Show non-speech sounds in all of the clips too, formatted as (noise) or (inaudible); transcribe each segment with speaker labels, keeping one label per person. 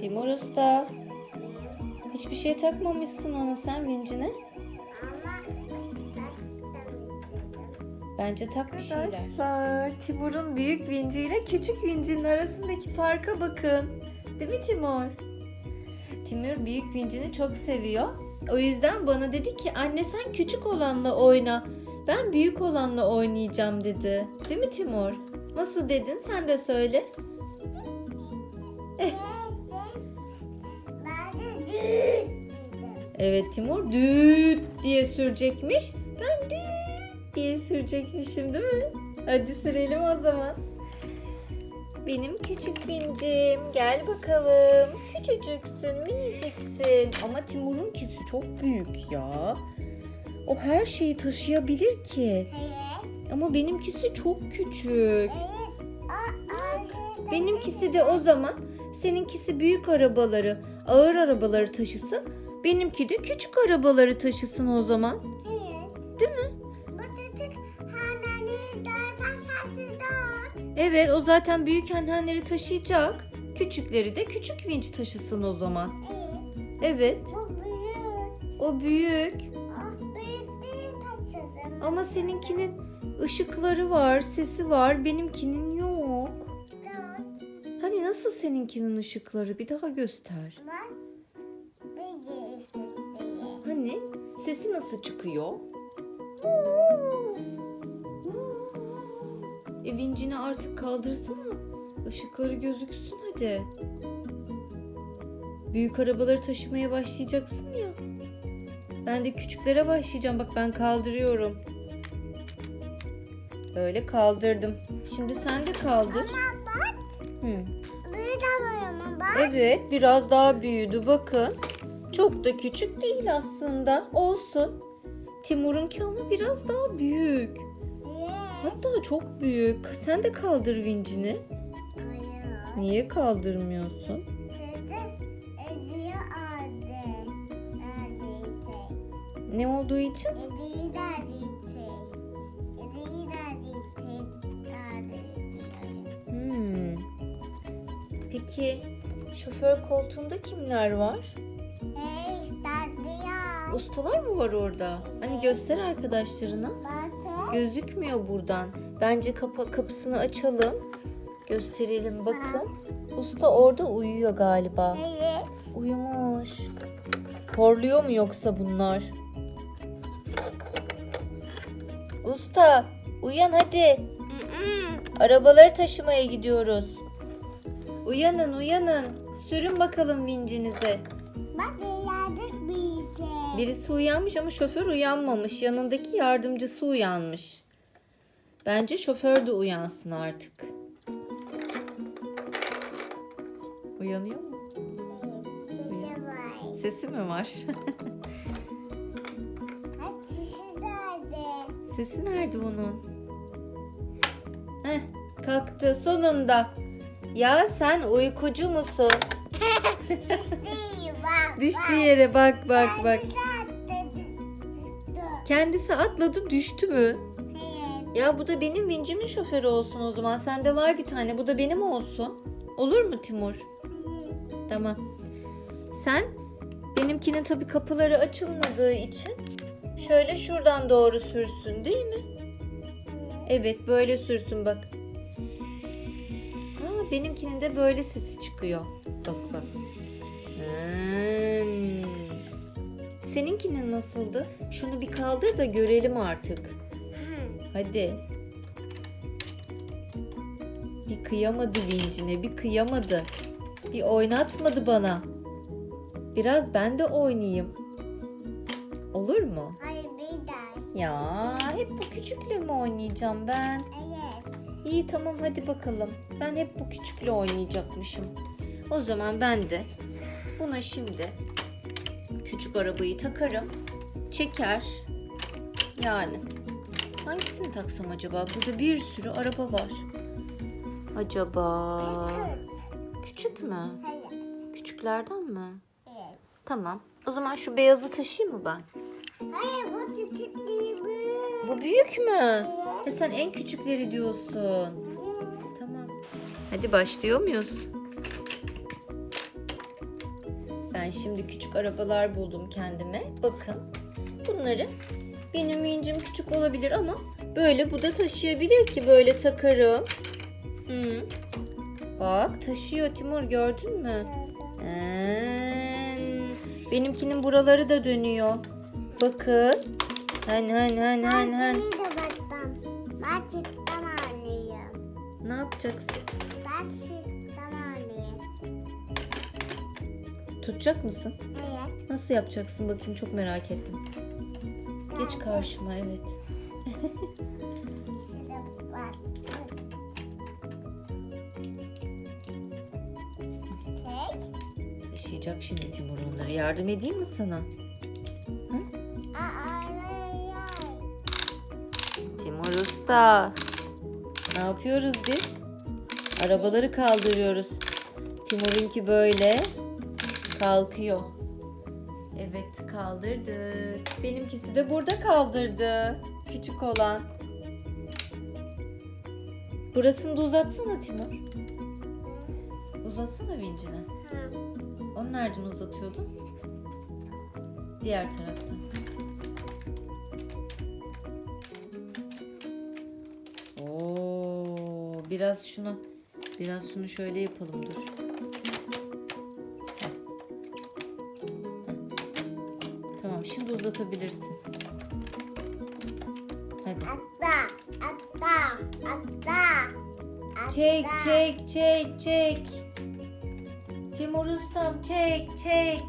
Speaker 1: Timur Usta. Hiçbir şey takmamışsın ona sen vincine. Bence tak bir şeyler.
Speaker 2: Arkadaşlar Timur'un büyük vinciyle küçük vincinin arasındaki farka bakın. Değil mi Timur?
Speaker 1: Timur büyük vincini çok seviyor. O yüzden bana dedi ki anne sen küçük olanla oyna. Ben büyük olanla oynayacağım dedi. Değil mi Timur? Nasıl dedin? Sen de söyle.
Speaker 3: Düt dedim.
Speaker 1: Evet Timur düt diye sürecekmiş. Ben düt diye sürecekmişim değil mi? Hadi sürelim o zaman. Benim küçük vincim gel bakalım. Küçücüksün, miniciksin. Ama Timur'unkisi çok büyük ya. O her şeyi taşıyabilir ki.
Speaker 3: Evet.
Speaker 1: Ama benimkisi çok küçük.
Speaker 3: Evet. Ağzı
Speaker 1: Benimkisi de o zaman seninkisi büyük arabaları, ağır arabaları taşısın. Benimki de küçük arabaları taşısın o zaman.
Speaker 3: Evet.
Speaker 1: Değil mi? Evet o zaten büyük anneanneleri taşıyacak. Küçükleri de küçük vinç taşısın o zaman.
Speaker 3: Evet.
Speaker 1: Evet
Speaker 3: Bu büyük.
Speaker 1: o büyük.
Speaker 3: Ah büyük.
Speaker 1: Ama seninkinin ışıkları var, sesi var. Benimkinin nasıl seninkinin ışıkları? Bir daha göster.
Speaker 3: Bak. Bir değil.
Speaker 1: Hani sesi nasıl çıkıyor? E vincini artık kaldırsana. Işıkları gözüksün hadi. Büyük arabaları taşımaya başlayacaksın ya. Ben de küçüklere başlayacağım. Bak ben kaldırıyorum. Öyle kaldırdım. Şimdi sen de kaldır.
Speaker 3: Ama bak. Ama bak.
Speaker 1: Evet biraz daha büyüdü bakın. Çok da küçük değil aslında. Olsun. Timur'unki ama biraz daha büyük. Hatta çok büyük. Sen de kaldır vincini.
Speaker 3: Hayır.
Speaker 1: Niye kaldırmıyorsun?
Speaker 3: Aldı. Neredeyse.
Speaker 1: Ne olduğu için?
Speaker 3: Ediyi neredeyse.
Speaker 1: Peki şoför koltuğunda kimler var?
Speaker 3: Hey işte ya.
Speaker 1: Ustalar mı var orada? Hani göster arkadaşlarına.
Speaker 3: Batı.
Speaker 1: Gözükmüyor buradan. Bence kapa kapısını açalım. Gösterelim bakın. Usta orada uyuyor galiba.
Speaker 3: Evet.
Speaker 1: Uyumuş. Horluyor mu yoksa bunlar? Usta, uyan hadi. Arabaları taşımaya gidiyoruz. Uyanın, uyanın. Sürün bakalım vincinize.
Speaker 3: Bak yardık bize.
Speaker 1: Birisi uyanmış ama şoför uyanmamış. Yanındaki yardımcısı uyanmış. Bence şoför de uyansın artık. Uyanıyor mu?
Speaker 3: Sesi var.
Speaker 1: Sesi mi var? (laughs)
Speaker 3: Sesi nerede?
Speaker 1: Sesi nerede onun? Heh, kalktı sonunda. Ya sen uykucu musun?
Speaker 3: Değil bak.
Speaker 1: Düştü yere bak bak bak.
Speaker 3: Kendisi attı. Düştü.
Speaker 1: Kendisi atladı düştü mü?
Speaker 3: Evet.
Speaker 1: Ya bu da benim vincimin şoförü olsun o zaman. Sende var bir tane. Bu da benim olsun. Olur mu Timur? Tamam. Sen benimkinin tabii kapıları açılmadığı için şöyle şuradan doğru sürsün değil mi? Evet böyle sürsün bak. Benimkinin de böyle sesi çıkıyor. Bak bak. Hmm. Seninkinin nasıldı? Şunu bir kaldır da görelim artık. Hadi. Bir kıyamadı vincine, bir kıyamadı. Bir oynatmadı bana. Biraz ben de oynayayım. Olur mu?
Speaker 3: Hayır bir daha.
Speaker 1: Ya hep bu küçükle mi oynayacağım ben?
Speaker 3: Evet.
Speaker 1: İyi tamam hadi bakalım. Ben hep bu küçükle oynayacakmışım. O zaman ben de buna şimdi küçük arabayı takarım. Çeker. Yani hangisini taksam acaba? Burada bir sürü araba var. Acaba
Speaker 3: Tut.
Speaker 1: küçük mü?
Speaker 3: Hayır.
Speaker 1: Küçüklerden mi?
Speaker 3: Evet.
Speaker 1: Tamam. O zaman şu beyazı taşıyayım mı ben?
Speaker 3: Hayır bu küçük.
Speaker 1: Bu büyük mü?
Speaker 3: Evet.
Speaker 1: E sen en küçükleri diyorsun. Tamam. Hadi başlıyor muyuz? Ben şimdi küçük arabalar buldum kendime. Bakın. Bunları benim vincim küçük olabilir ama böyle bu da taşıyabilir ki böyle takarım. Hı. Bak taşıyor Timur gördün mü? Ee, benimkinin buraları da dönüyor. Bakın. Hani hani hani hani hani.
Speaker 3: Ben cidden ağrıyorum.
Speaker 1: Ne yapacaksın?
Speaker 3: Ben cidden ağrıyorum.
Speaker 1: Tutacak mısın?
Speaker 3: Evet.
Speaker 1: Nasıl yapacaksın bakayım çok merak ettim. Geç
Speaker 3: Ben-
Speaker 1: karşıma evet. Taşıyacak şimdi Timur onları. Yardım edeyim mi sana? Usta. Ne yapıyoruz biz? Arabaları kaldırıyoruz. Timur'unki böyle kalkıyor. Evet kaldırdık. Benimkisi de burada kaldırdı. Küçük olan. Burasını da uzatsana Timur. Uzatsana vincini.
Speaker 3: Ha.
Speaker 1: Onu nereden uzatıyordun? Diğer taraftan. Biraz şunu biraz şunu şöyle yapalım dur. Tamam şimdi uzatabilirsin. Hadi.
Speaker 3: Atla. Atla. Atla. Atla.
Speaker 1: Çek çek çek çek. Timur ustam çek çek.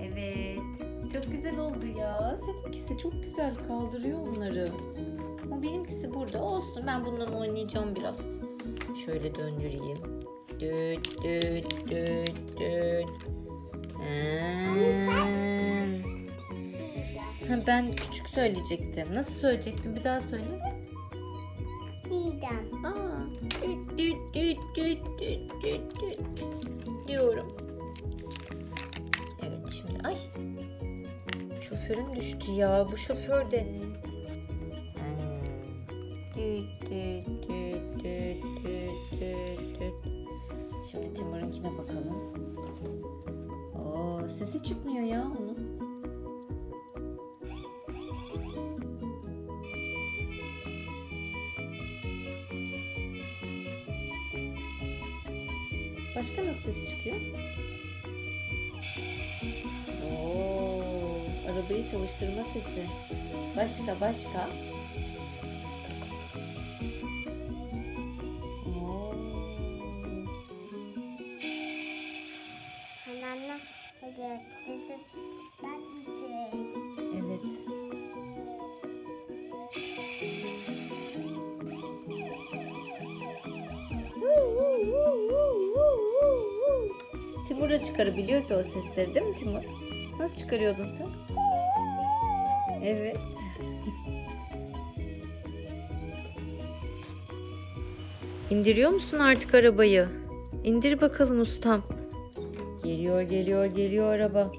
Speaker 1: Evet. Çok güzel oldu ya. Seninkisi çok güzel kaldırıyor onları. Ama benimkisi burada olsun. Ben bundan oynayacağım biraz. Şöyle döndüreyim. Düt düt düt düt. Ha, ben küçük söyleyecektim. Nasıl söyleyecektim? Bir daha söyle.
Speaker 3: Didem.
Speaker 1: Aa, düt düt düt düt düt düt düt diyorum. Evet şimdi ay şoförüm düştü ya bu şoför de. Sesi çıkmıyor ya onun. Başka nasıl ses çıkıyor? Oo, arabayı çalıştırma sesi. Başka başka. Evet. Timur da çıkarabiliyor ki o sesleri değil mi Timur? Nasıl çıkarıyordun sen? Evet. İndiriyor musun artık arabayı? İndir bakalım ustam. Geliyor geliyor geliyor araba.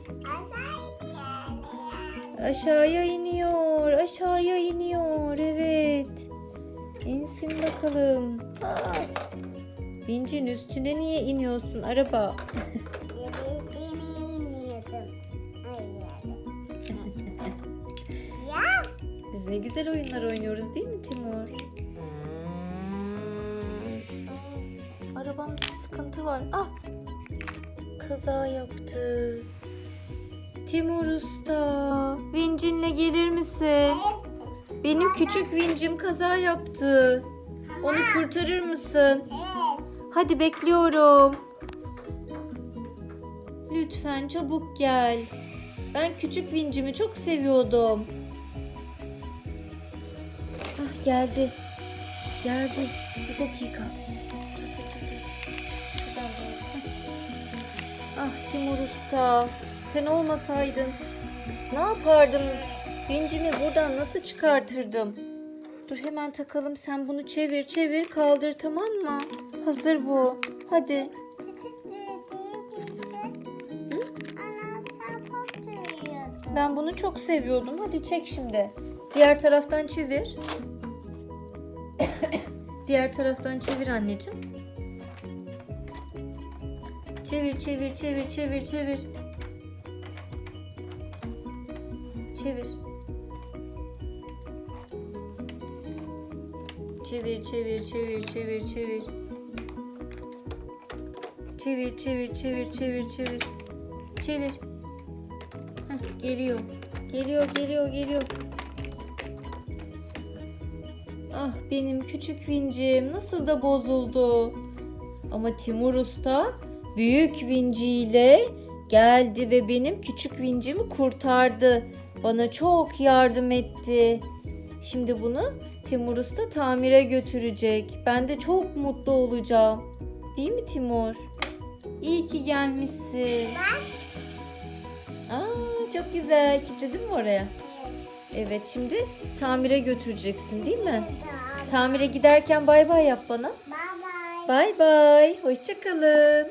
Speaker 1: Aşağıya iniyor, aşağıya iniyor. Evet. İnsin bakalım. Aa, Vincin üstüne niye iniyorsun araba? (laughs) Biz ne güzel oyunlar oynuyoruz değil mi Timur? Arabamda bir sıkıntı var. Ah! Kaza yaptı. Timur Usta, vincinle gelir misin? Benim küçük vincim kaza yaptı. Onu kurtarır mısın?
Speaker 3: Evet.
Speaker 1: Hadi bekliyorum. Lütfen çabuk gel. Ben küçük vincimi çok seviyordum. Ah geldi. Geldi. Bir dakika. Ah Timur Usta. Sen olmasaydın ne yapardım? Vincimi buradan nasıl çıkartırdım? Dur hemen takalım. Sen bunu çevir çevir kaldır tamam mı? Hazır bu. Hadi. Ben bunu çok seviyordum. Hadi çek şimdi. Diğer taraftan çevir. (coughs) Diğer taraftan çevir anneciğim. Çevir çevir çevir çevir çevir. Çevir. Çevir çevir çevir çevir çevir. Çevir çevir çevir çevir çevir. Çevir. Heh, geliyor. Geliyor geliyor geliyor. Ah benim küçük vincim nasıl da bozuldu. Ama Timur Usta büyük vinciyle geldi ve benim küçük vincimi kurtardı. Bana çok yardım etti. Şimdi bunu Timur Usta tamire götürecek. Ben de çok mutlu olacağım. Değil mi Timur? İyi ki gelmişsin. Aa, çok güzel. Kilitledin mi oraya? Evet şimdi tamire götüreceksin değil mi? Tamire giderken bay bay yap bana.
Speaker 4: Bye bye.
Speaker 1: Bay bay. Hoşçakalın.